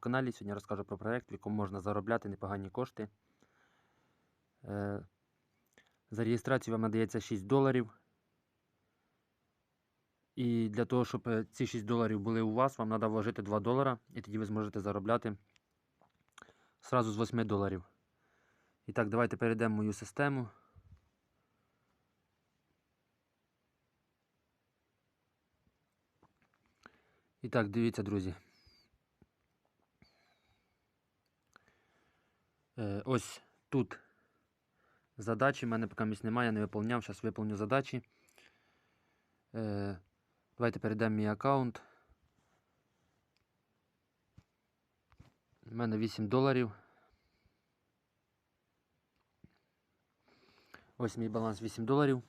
каналі. Сьогодні розкажу про проект, в якому можна заробляти непогані кошти. Е, За реєстрацію вам надається 6 доларів. І для того, щоб е, ці 6 доларів були у вас, вам треба вложити 2 долара, і тоді ви зможете заробляти сразу з 8 доларів. І так, давайте перейдемо в мою систему. І так, дивіться, друзі. Ось тут задачі. У мене поки місць немає, я не виповняв. Зараз виповню задачі. Е, давайте перейдемо в мій аккаунт. У мене 8 доларів. Ось мій баланс 8 доларів.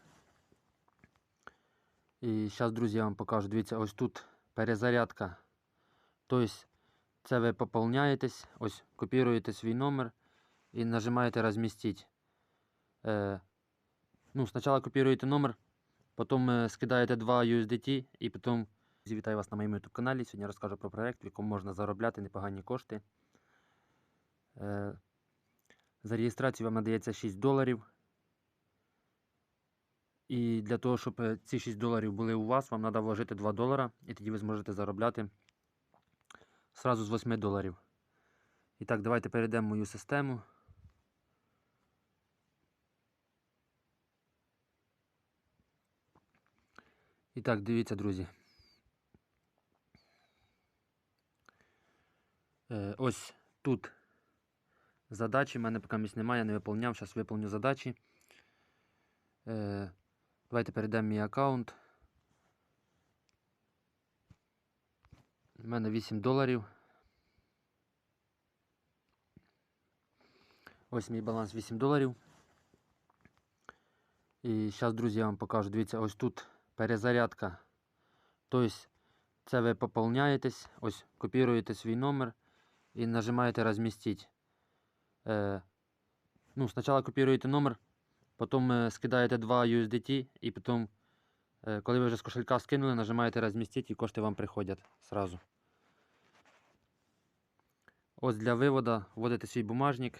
І зараз, друзі, я вам покажу. Дивіться, ось тут перезарядка. Тобто, це ви поповняєтесь, ось копіруєте свій номер і нажимаєте розмістити. Е, ну, спочатку копіруєте номер, потім е, скидаєте 2 USDT і потім вітаю вас на моєму YouTube каналі. Сьогодні розкажу про проект, в якому можна заробляти непогані кошти. Е, за реєстрацію вам надається 6 доларів. І для того, щоб ці 6 доларів були у вас, вам треба вложити 2 долара, і тоді ви зможете заробляти сразу з 8 доларів. І так, давайте перейдемо в мою систему. І так, дивіться, друзі. Е, ось тут задачі. У мене поки місць немає, я не виповняв. Зараз виповню задачі. Е, давайте перейдемо мій аккаунт. У мене 8 доларів. Ось мій баланс 8 доларів. І зараз, друзі, я вам покажу. Дивіться, ось тут перезарядка. Тобто, це ви поповняєтесь, ось копіруєте свій номер і нажимаєте розмістити. Е, ну, спочатку копіруєте номер, потім е, скидаєте 2 USDT і потім, е, коли ви вже з кошелька скинули, нажимаєте розмістити і кошти вам приходять сразу. Ось для виводу вводите свій бумажник,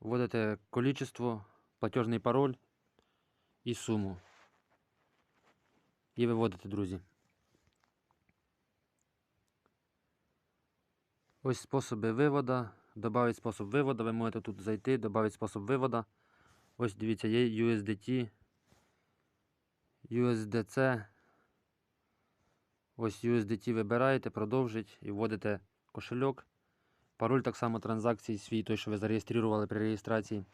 вводите количество, платежний пароль і суму. І виводите, друзі. Ось способи виводу. Добавити спосіб виводу. Ви можете тут зайти, додати спосіб виводу. Ось дивіться, є USDT, USDC. Ось USDT вибираєте, продовжить і вводите кошельок. Пароль так само транзакції свій, той, що ви зареєстрували при реєстрації.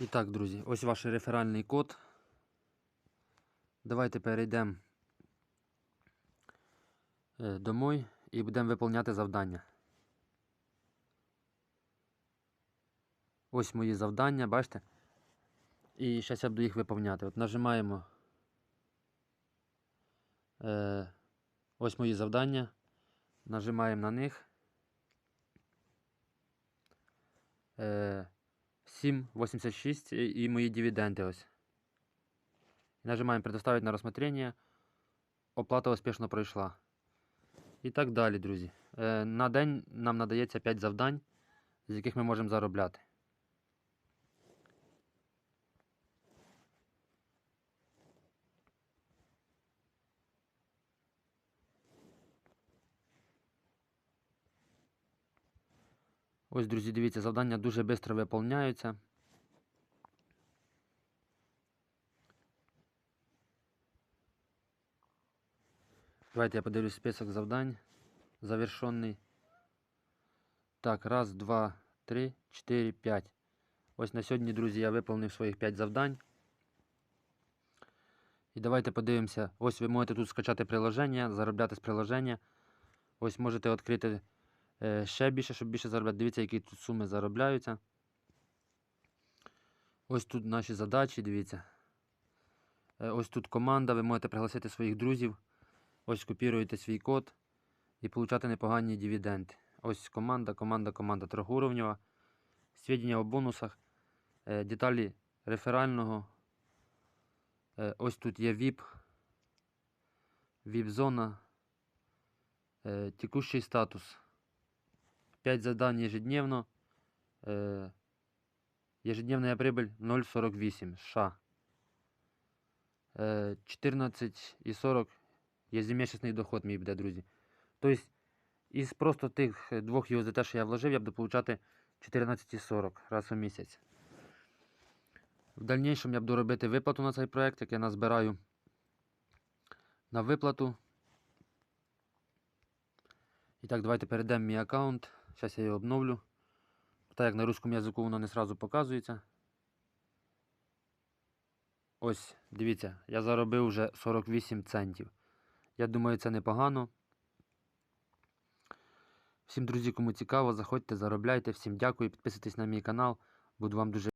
І так, друзі, ось ваш реферальний код. Давайте перейдемо е, домой і будемо виконувати завдання. Ось мої завдання, бачите? І зараз я буду їх виповняти. От нажимаємо. Е, ось мої завдання. Нажимаємо на них. Е, 7,86 і мои мої дивіденди ось. Нажимаємо предоставити на розсмотрення. Оплата успішно пройшла. І так далі, друзі. Е, на день нам надається 5 завдань, з яких ми можемо заробляти. Ось, друзі, дивіться, завдання дуже швидко виповняються. Давайте я подивлюсь список завдань. Завершенный. Так, раз, два, три, чотири, п'ять. Ось на сьогодні, друзі, я виповнив своїх 5 завдань. І давайте подивимося. Ось ви можете тут скачати приложення, заробляти з приложення. Ось можете відкрити е, ще більше, щоб більше заробляти. Дивіться, які тут суми заробляються. Ось тут наші задачі, дивіться. Е, ось тут команда, ви можете пригласити своїх друзів. Ось копіруєте свій код і получати непогані дивіденди. Ось команда, команда, команда трьохуровнева. Свідчення о бонусах, е, деталі реферального. Е, Ось тут є VIP. VIP-зона. Текущий статус. 5 заданий ежедневно. Э, ежедневная прибыль 0,48 США. Е, 14,40 ежемесячний доход мій буде, друзі. Тобто, із просто тих двох USDT, що я вложив, я буду получати 14,40 раз у місяць. В дальнішому я буду робити виплату на цей проект, як я назбираю на виплату. І так, давайте перейдемо в мій аккаунт. Зараз я його обновлю. Так як на русскому язику воно не сразу показується. Ось, дивіться, я заробив вже 48 центів. Я думаю, це непогано. Всім, друзі, кому цікаво, заходьте, заробляйте. Всім дякую, підписуйтесь на мій канал. Буду вам дуже